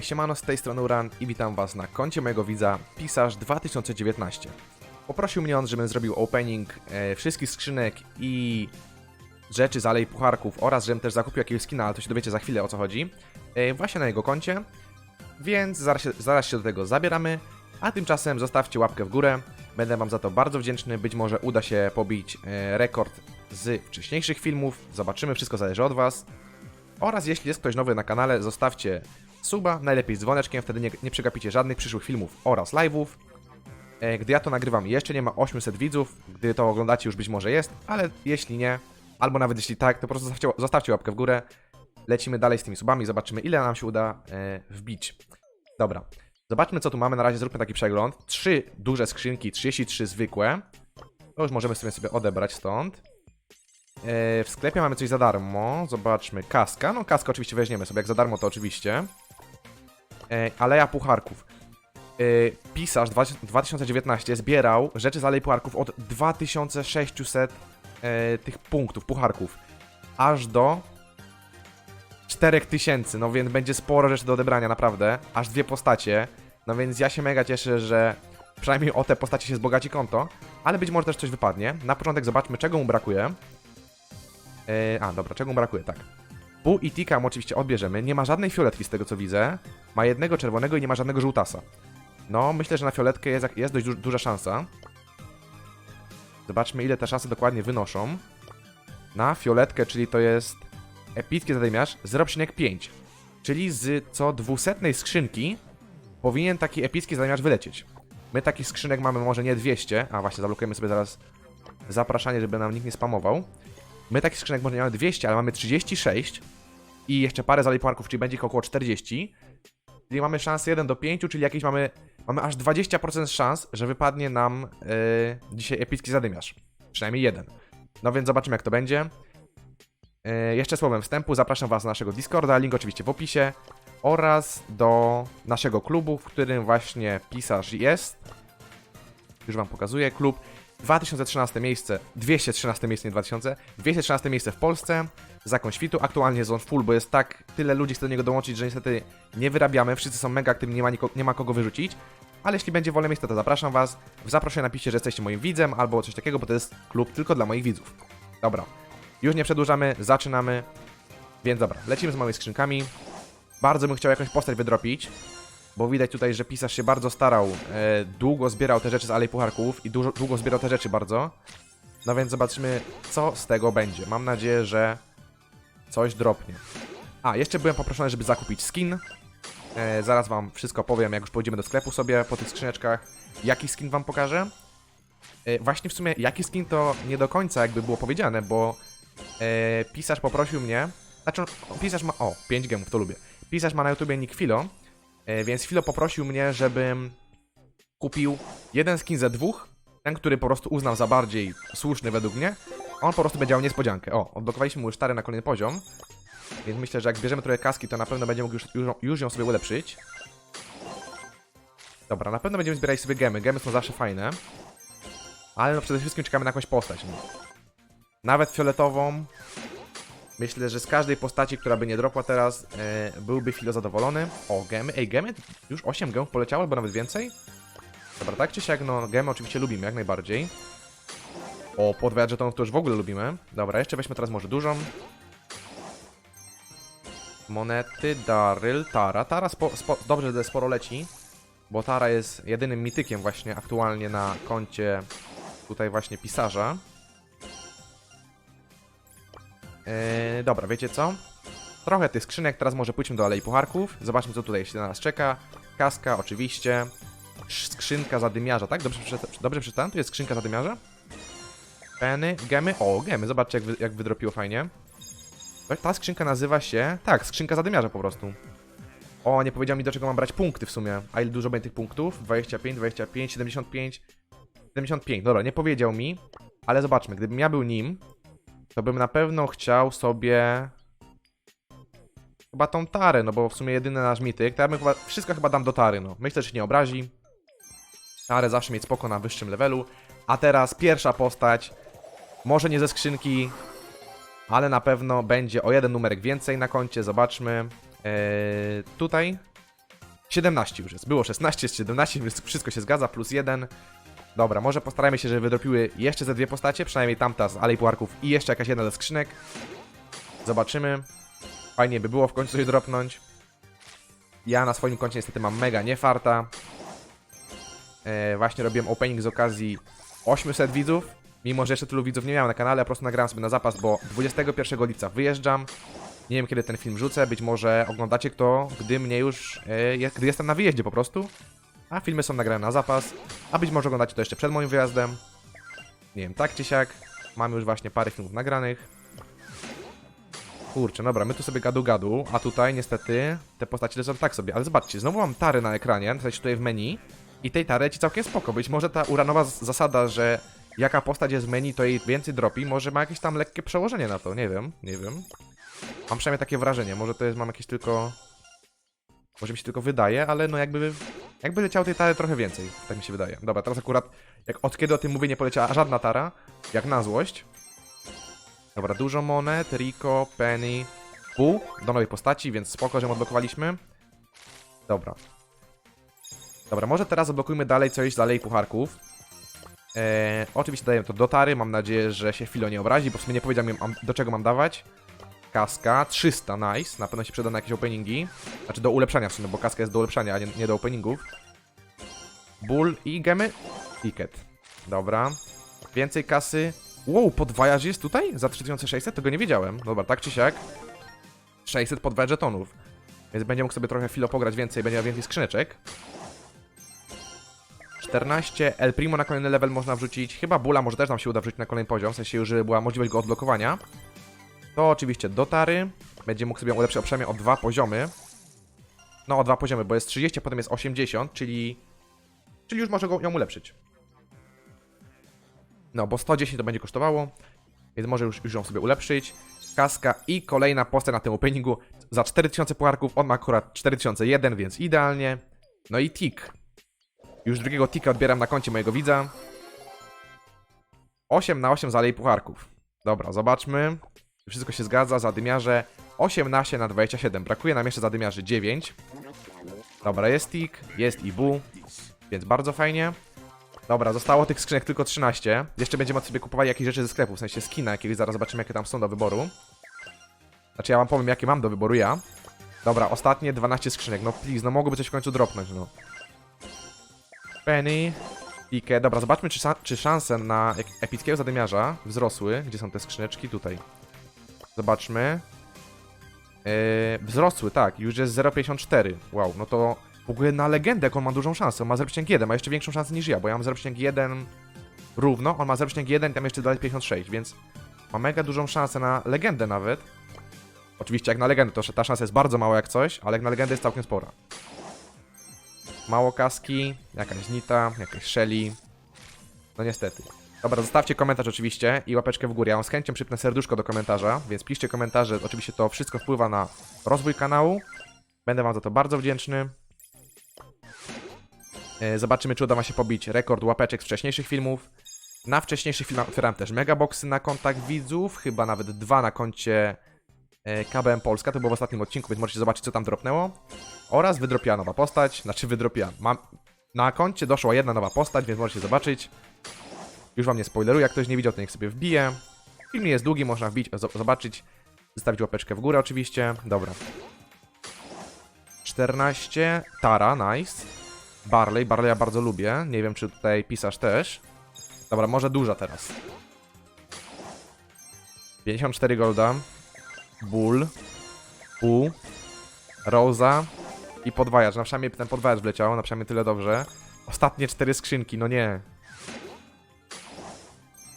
Siemano, z tej strony Uran i witam was na koncie mojego widza Pisarz 2019. Poprosił mnie on, żebym zrobił opening e, wszystkich skrzynek i rzeczy z Alei Pucharków oraz żebym też zakupił jakiegoś skina, ale to się dowiecie za chwilę o co chodzi. E, właśnie na jego koncie, więc zaraz się, zaraz się do tego zabieramy, a tymczasem zostawcie łapkę w górę. Będę wam za to bardzo wdzięczny, być może uda się pobić e, rekord z wcześniejszych filmów, zobaczymy, wszystko zależy od was. Oraz jeśli jest ktoś nowy na kanale, zostawcie suba, najlepiej z dzwoneczkiem, wtedy nie, nie przegapicie żadnych przyszłych filmów oraz live'ów. E, Gdy ja to nagrywam, jeszcze nie ma 800 widzów, gdy to oglądacie już być może jest, ale jeśli nie, albo nawet jeśli tak, to po prostu zostawcie, zostawcie łapkę w górę. Lecimy dalej z tymi subami, zobaczymy ile nam się uda e, wbić. Dobra, zobaczmy co tu mamy, na razie zróbmy taki przegląd. Trzy duże skrzynki, 33 zwykłe. To już możemy sobie, sobie odebrać stąd. E, W sklepie mamy coś za darmo. Zobaczmy. Kaska. No, kaskę oczywiście weźmiemy sobie. Jak za darmo, to oczywiście. E, Aleja Pucharków. E, Pisarz 20- 2019 zbierał rzeczy z Alei Pucharków od 2600 e, tych punktów, pucharków. Aż do 4000. No więc będzie sporo rzeczy do odebrania, naprawdę. Aż dwie postacie. No więc ja się mega cieszę, że przynajmniej o te postacie się zbogaci konto. Ale być może też coś wypadnie. Na początek zobaczmy, czego mu brakuje. A, dobra, czego mu brakuje, tak. Pu i Tika mu oczywiście odbierzemy. Nie ma żadnej fioletki z tego co widzę. Ma jednego czerwonego i nie ma żadnego żółtasa. No, myślę, że na fioletkę jest, jest dość du duża szansa. Zobaczmy, ile te szanse dokładnie wynoszą. Na fioletkę, czyli to jest epicki zadymiarz 0,5. Czyli z co 200 skrzynki powinien taki epicki zadymiarz wylecieć. My takich skrzynek mamy może nie 200, a właśnie zablokujemy sobie zaraz zapraszanie, żeby nam nikt nie spamował. My takich skrzynek może nie mamy 200, ale mamy 36 i jeszcze parę zalejparków, czyli będzie ich około 40. Czyli mamy szansę 1 do 5, czyli jakieś mamy, mamy aż 20% szans, że wypadnie nam yy, dzisiaj epicki zadymiarz. Przynajmniej jeden. No więc zobaczymy jak to będzie. Yy, jeszcze słowem wstępu zapraszam Was na naszego Discorda, link oczywiście w opisie oraz do naszego klubu, w którym właśnie pisarz jest. Już Wam pokazuję. Klub 2013 miejsce, 213 miejsce, nie 2000, 213 miejsce w Polsce, zakon świtu, aktualnie jest on full, bo jest tak tyle ludzi chce do niego dołączyć, że niestety nie wyrabiamy, wszyscy są mega aktywni, nie ma, niko, nie ma kogo wyrzucić, ale jeśli będzie wolne miejsce, to zapraszam Was, w zaproszeniu napiszcie, że jesteście moim widzem, albo coś takiego, bo to jest klub tylko dla moich widzów. Dobra, już nie przedłużamy, zaczynamy, więc dobra, lecimy z małymi skrzynkami, bardzo bym chciał jakąś postać wydropić, bo widać tutaj, że pisarz się bardzo starał, e, długo zbierał te rzeczy z Alei Pucharków i dużo, długo zbierał te rzeczy bardzo. No więc zobaczymy, co z tego będzie. Mam nadzieję, że coś dropnie. A, jeszcze byłem poproszony, żeby zakupić skin. E, zaraz wam wszystko powiem, jak już pójdziemy do sklepu sobie po tych skrzyneczkach. Jaki skin wam pokażę? E, właśnie w sumie, jaki skin to nie do końca jakby było powiedziane, bo e, pisarz poprosił mnie... Znaczy, pisarz ma... O, 5 gemów, to lubię. Pisarz ma na YouTubie nick Filo, E, Więc Filo poprosił mnie, żebym kupił jeden skin ze dwóch, ten, który po prostu uznał za bardziej słuszny według mnie. On po prostu będzie miał niespodziankę. O, odblokowaliśmy mu już stary na kolejny poziom. Więc myślę, że jak bierzemy trochę kaski, to na pewno będzie mógł już, już, już ją sobie ulepszyć. Dobra, na pewno będziemy zbierać sobie gemy. Gemy są zawsze fajne. Ale no przede wszystkim czekamy na jakąś postać. Nawet fioletową. Myślę, że z każdej postaci, która by nie dropła teraz, e, byłby Filo zadowolony. O, gemy. Ej, gemy? Już 8 gemów poleciało, albo nawet więcej? Dobra, tak czy siak, no gemy oczywiście lubimy, jak najbardziej. O, podwiat żetonów to już w ogóle lubimy. Dobra, jeszcze weźmy teraz może dużą. Monety, Daryl, Tara. Tara spo, spo, dobrze, że sporo leci, bo Tara jest jedynym mitykiem właśnie aktualnie na koncie tutaj właśnie pisarza. Yy, dobra, wiecie co? Trochę tych skrzynek, teraz może pójdźmy do Alei Pucharków. Zobaczmy, co tutaj się na nas czeka. Kaska, oczywiście. Skrzynka zadymiarza, tak? Dobrze, dobrze przeczytałem? Tu jest skrzynka zadymiarza? Peny, gemy. O, gemy, zobaczcie, jak, wy, jak wydropiło fajnie. Ta- Ta skrzynka nazywa się... Tak, skrzynka zadymiarza po prostu. O, nie powiedział mi, do czego mam brać punkty w sumie. A ile dużo będzie tych punktów? 25, 25, 75... 75, dobra, nie powiedział mi. Ale zobaczmy, gdybym ja był nim, to bym na pewno chciał sobie chyba tą tarę, no bo w sumie jedyny nasz mityk, to ja bym chyba, wszystko chyba dam do tary, no. Myślę, że się nie obrazi. Tarę zawsze mieć spoko na wyższym levelu. A teraz pierwsza postać, może nie ze skrzynki, ale na pewno będzie o jeden numerek więcej na koncie, zobaczmy. Eee, tutaj 17 już jest. Było 16, jest 17, więc wszystko się zgadza, plus 1. Dobra, może postarajmy się, żeby wydropiły jeszcze ze dwie postacie, przynajmniej tamta z Alej Puarków i jeszcze jakaś jedna ze skrzynek. Zobaczymy. Fajnie by było w końcu coś dropnąć. Ja na swoim koncie niestety mam mega niefarta. E, właśnie robiłem opening z okazji 800 widzów. Mimo, że jeszcze tylu widzów nie miałem na kanale, po prostu nagrałem sobie na zapas, bo 21 lipca wyjeżdżam. Nie wiem kiedy ten film rzucę, być może oglądacie to, gdy mnie już, e, gdy jestem na wyjeździe po prostu. A filmy są nagrane na zapas, a być może oglądacie to jeszcze przed moim wyjazdem. Nie wiem, tak czy siak. Mamy już właśnie parę filmów nagranych. Kurczę, dobra, my tu sobie gadu gadu, a tutaj niestety te postacie lecą tak sobie. Ale zobaczcie, znowu mam tary na ekranie, w sensie tutaj w menu i tej tary ci całkiem spoko. Być może ta uranowa zasada, że jaka postać jest w menu, to jej więcej dropi, może ma jakieś tam lekkie przełożenie na to, nie wiem, nie wiem. Mam przynajmniej takie wrażenie, może to jest, mam jakieś tylko... Może mi się tylko wydaje, ale no jakby... Jakby leciało tej tary trochę więcej, tak mi się wydaje. Dobra, teraz akurat, jak od kiedy o tym mówię, nie poleciała żadna tara, jak na złość. Dobra, dużo monet, Rico, Penny, pół do nowej postaci, więc spoko, że ją odblokowaliśmy. Dobra. Dobra, może teraz odblokujmy dalej coś z Alei Pucharków. Eee, oczywiście daję to do tary, mam nadzieję, że się Filo nie obrazi, bo w sumie nie powiedział mi, mam- do czego mam dawać. Kaska, 300, nice, na pewno się przyda na jakieś openingi. Znaczy do ulepszania w sumie, bo kaska jest do ulepszania, a nie, nie do openingów. Bull i gemy? Ticket. Dobra. Więcej kasy. Wow, podwajarz jest tutaj? Za 3600? Tego nie wiedziałem. Dobra, tak czy siak. 600 podwajarz żetonów. Więc będzie mógł sobie trochę chwilę pograć więcej, będzie miał więcej skrzyneczek. 14. El Primo na kolejny level można wrzucić. Chyba Bula może też nam się uda wrzucić na kolejny poziom, w sensie już, była możliwość go odblokowania. To oczywiście dotary. Będzie mógł sobie ulepszyć przynajmniej o dwa poziomy. No, o dwa poziomy, bo jest 30, a potem jest 80, czyli... Czyli już może go, ją ulepszyć. No, bo 110 to będzie kosztowało, więc może już, już ją sobie ulepszyć. Kaska i kolejna postać na tym openingu za 4000 pucharków. On ma akurat 4001, więc idealnie. No i tik. Już drugiego tika odbieram na koncie mojego widza. 8 na 8 zalej pucharków. Dobra, zobaczmy. Wszystko się zgadza, zadymiarze 18 na 27. Brakuje nam jeszcze zadymiarzy 9. Dobra, jest tik, jest ibu, więc bardzo fajnie. Dobra, zostało tych skrzynek tylko 13. Jeszcze będziemy sobie kupowali jakieś rzeczy ze sklepu, w sensie skina jakiegoś, zaraz zobaczymy jakie tam są do wyboru. Znaczy ja wam powiem jakie mam do wyboru ja. Dobra, ostatnie 12 skrzynek, no please, no mogłoby coś w końcu dropnąć, no. Penny, Pikę, dobra, zobaczmy czy, czy szanse na epickiego zadymiarza wzrosły. Gdzie są te skrzyneczki? Tutaj. Zobaczmy. Yy, wzrosły, tak, już jest 0,54. Wow, no to w ogóle na legendę, jak on ma dużą szansę. On ma 0,1, ma jeszcze większą szansę niż ja, bo ja mam 0,1 równo, on ma 0,1 i tam jeszcze dalej 56, więc ma mega dużą szansę na legendę nawet. Oczywiście jak na legendę, to ta szansa jest bardzo mała jak coś, ale jak na legendę jest całkiem spora. Mało kaski, jakaś Nita, jakaś Shelly. No niestety. Dobra, zostawcie komentarz oczywiście i łapeczkę w górę. Ja z chęcią przypnę serduszko do komentarza, więc piszcie komentarze. Oczywiście to wszystko wpływa na rozwój kanału. Będę wam za to bardzo wdzięczny. E, Zobaczymy, czy uda wam się pobić rekord łapeczek z wcześniejszych filmów. Na wcześniejszych filmach otwieram też megaboxy na kontakt widzów, chyba nawet dwa na koncie e, KBM Polska, to było w ostatnim odcinku, więc możecie zobaczyć, co tam dropnęło. Oraz wydropiła nowa postać, znaczy wydropiła. Mam... Na koncie doszła jedna nowa postać, więc możecie zobaczyć. Już wam nie spoileruję, jak ktoś nie widział, to niech sobie wbije. Film jest długi, można wbić, zo- zobaczyć, zostawić łapeczkę w górę oczywiście. Dobra. 14, Tara, nice. Barley, Barley ja bardzo lubię, nie wiem czy tutaj pisarz też. Dobra, może duża teraz. 54 golda. Bull. Pół. Rosa. I podwajacz, na przynajmniej ten podwajacz wleciał, na przynajmniej tyle dobrze. Ostatnie cztery skrzynki, no nie.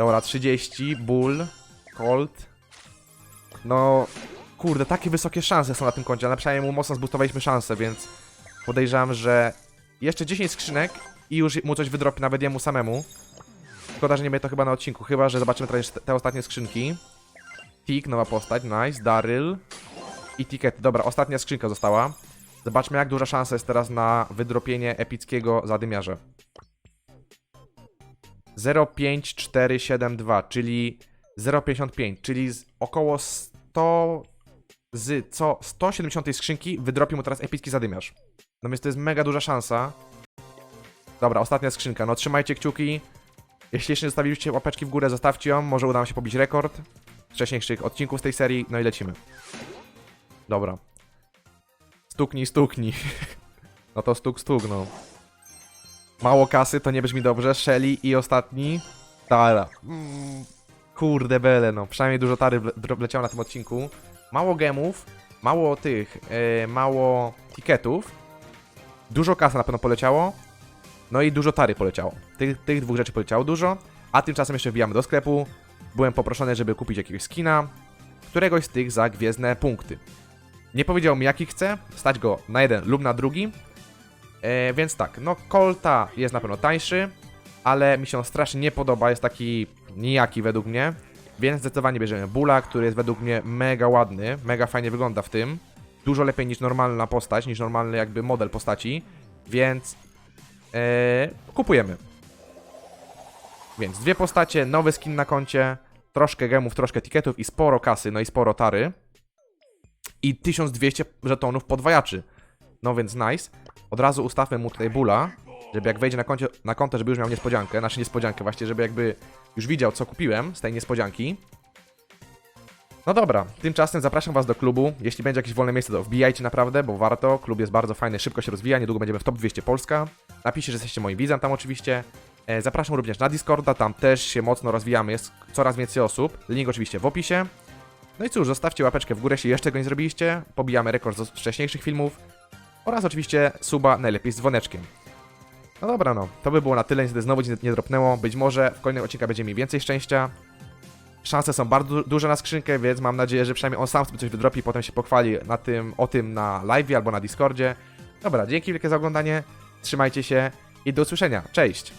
Dobra, 30, Bull, Colt. No, kurde, takie wysokie szanse są na tym koncie, ale przynajmniej mu mocno zbustowaliśmy szanse, więc podejrzewam, że jeszcze 10 skrzynek i już mu coś wydropi, nawet jemu samemu. Szkoda, że nie będzie to chyba na odcinku, chyba, że zobaczymy teraz te ostatnie skrzynki. Tik, nowa postać, nice, Daryl i Ticket. Dobra, ostatnia skrzynka została. Zobaczmy, jak duża szansa jest teraz na wydropienie epickiego zadymiarza. 05472, czyli 0,55, czyli z około 100 z co 170 skrzynki wydropi mu teraz epicki zadymiarz. No więc to jest mega duża szansa. Dobra, ostatnia skrzynka. No trzymajcie kciuki. Jeśli jeszcze nie zostawiliście łapeczki w górę, zostawcie ją. Może uda nam się pobić rekord wcześniejszych odcinków z tej serii. No i lecimy. Dobra. Stuknij, stuknij. No to stuk, stuk, no. Mało kasy, to nie brzmi dobrze. Shelly i ostatni. Tara. Mm, Kurde bele, no. Przynajmniej dużo tary wleciało na tym odcinku. Mało gemów, mało tych, e, mało tiketów. Dużo kasy na pewno poleciało. No i dużo tary poleciało. Tych, tych dwóch rzeczy poleciało dużo. A tymczasem jeszcze wbijamy do sklepu. Byłem poproszony, żeby kupić jakiegoś skina. Któregoś z tych za gwiezdne punkty. Nie powiedział mi jaki chce, stać go na jeden lub na drugi. E, więc tak, no Colta jest na pewno tańszy, ale mi się on strasznie nie podoba, jest taki nijaki według mnie. Więc zdecydowanie bierzemy Bula, który jest według mnie mega ładny, mega fajnie wygląda w tym. Dużo lepiej niż normalna postać, niż normalny jakby model postaci. Więc e, kupujemy. Więc dwie postacie, nowy skin na koncie, troszkę gemów, troszkę tiketów i sporo kasy, no i sporo tary. I 1200 żetonów podwajaczy. No więc nice. Od razu ustawmy mu tutaj bula, żeby jak wejdzie na, koncie, na konto, żeby już miał niespodziankę, znaczy niespodziankę właśnie, żeby jakby już widział co kupiłem z tej niespodzianki. No dobra, tymczasem zapraszam was do klubu. Jeśli będzie jakieś wolne miejsce, to wbijajcie naprawdę, bo warto. Klub jest bardzo fajny, szybko się rozwija, niedługo będziemy w top 200 Polska. Napiszcie, że jesteście moim widzem tam oczywiście. E, Zapraszam również na Discorda, tam też się mocno rozwijamy, jest coraz więcej osób. Link oczywiście w opisie. No i cóż, zostawcie łapeczkę w górę, jeśli jeszcze go nie zrobiliście. Pobijamy rekord z wcześniejszych filmów. Oraz oczywiście suba najlepiej z dzwoneczkiem. No dobra, no. To by było na tyle, niestety znowu nie dropnęło. Być może w kolejnym odcinku będzie mi więcej szczęścia. Szanse są bardzo du- duże na skrzynkę, więc mam nadzieję, że przynajmniej on sam sobie coś wydropi potem się pochwali na tym, o tym na live albo na Discordzie. Dobra, dzięki wielkie za oglądanie. Trzymajcie się i do usłyszenia. Cześć!